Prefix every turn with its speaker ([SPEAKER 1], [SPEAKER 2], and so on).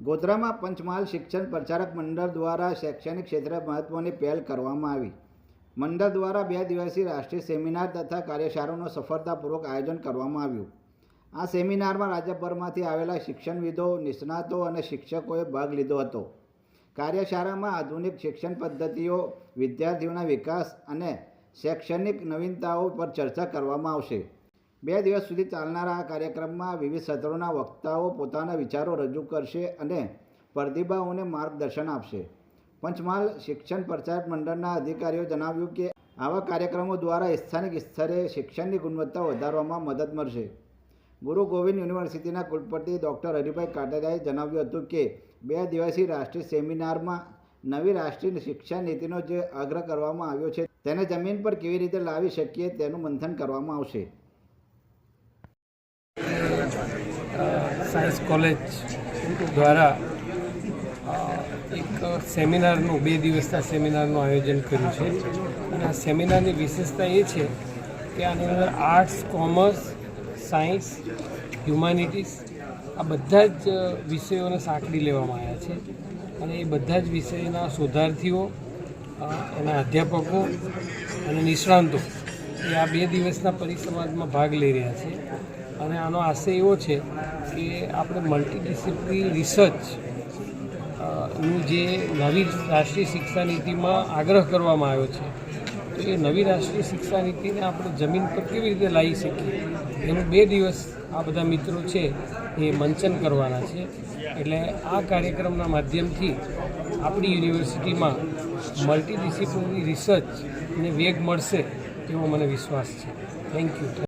[SPEAKER 1] ગોધરામાં પંચમહાલ શિક્ષણ પ્રચારક મંડળ દ્વારા શૈક્ષણિક ક્ષેત્રે મહત્ત્વની પહેલ કરવામાં આવી. મંડળ દ્વારા બે દિવસીય રાષ્ટ્રીય સેમિનાર તથા કાર્યશાળાનું સફળતાપૂર્વક આયોજન કરવામાં આવ્યું. આ સેમિનારમાં રાજ્યભરમાંથી આવેલા શિક્ષણવિદો, નિષ્ણાતો અને શિક્ષકોએ ભાગ લીધો હતો. કાર્યશાળામાં આધુનિક શિક્ષણ પદ્ધતિઓ, વિદ્યાર્થીઓના વિકાસ અને શૈક્ષણિક નવીનતાઓ પર ચર્ચા કરવામાં આવશે. બે દિવસ સુધી ચાલનારા આ કાર્યક્રમમાં વિવિધ સત્રોના વક્તાઓ પોતાના વિચારો રજૂ કરશે અને પ્રતિભાઓને માર્ગદર્શન આપશે. પંચમહાલ શિક્ષણ પ્રચારક મંડળના અધિકારીઓ જણાવ્યું કે, આવા કાર્યક્રમો દ્વારા સ્થાનિક સ્તરે શિક્ષણની ગુણવત્તા વધારવામાં મદદ મળશે. ગુરુ ગોવિંદ યુનિવર્સિટીના કુલપતિ ડૉક્ટર હરિભાઈ કાટરિયાએ જણાવ્યું હતું કે, બે દિવસીય રાષ્ટ્રીય સેમિનારમાં નવી રાષ્ટ્રીય શિક્ષા નીતિનો જે આગ્રહ કરવામાં આવ્યો છે, તેને જમીન પર કેવી રીતે લાવી શકીએ તેનું મંથન કરવામાં આવશે.
[SPEAKER 2] સાયન્સ કોલેજ દ્વારા એક સેમિનારનું, બે દિવસના સેમિનારનું આયોજન કર્યું છે. અને આ સેમિનારની વિશેષતા એ છે કે આની અંદર આર્ટ્સ, કોમર્સ, સાયન્સ, હ્યુમાનિટીઝ, આ બધા જ વિષયોને સાંકળી લેવામાં આવ્યા છે. અને એ બધા જ વિષયના શોધાર્થીઓ એના અધ્યાપકો અને નિષ્ણાંતો એ આ બે દિવસના પરિસંવાદમાં ભાગ લઈ રહ્યા છે. અને આનો આશય એવો છે કે આપણે મલ્ટીડિસિપ્લિન રિસર્ચનું જે નવી રાષ્ટ્રીય શિક્ષા નીતિમાં આગ્રહ કરવામાં આવ્યો છે, તો એ નવી રાષ્ટ્રીય શિક્ષા નીતિને આપણે જમીન પર કેવી રીતે લાવી શકીએ? એનું બે દિવસ આ બધા મિત્રો છે એ મંચન કરવાના છે. એટલે આ કાર્યક્રમના માધ્યમથી આપણી યુનિવર્સિટીમાં મલ્ટીડિસિપ્લિનરી રિસર્ચને વેગ મળશે એવો મને વિશ્વાસ છે. Thank you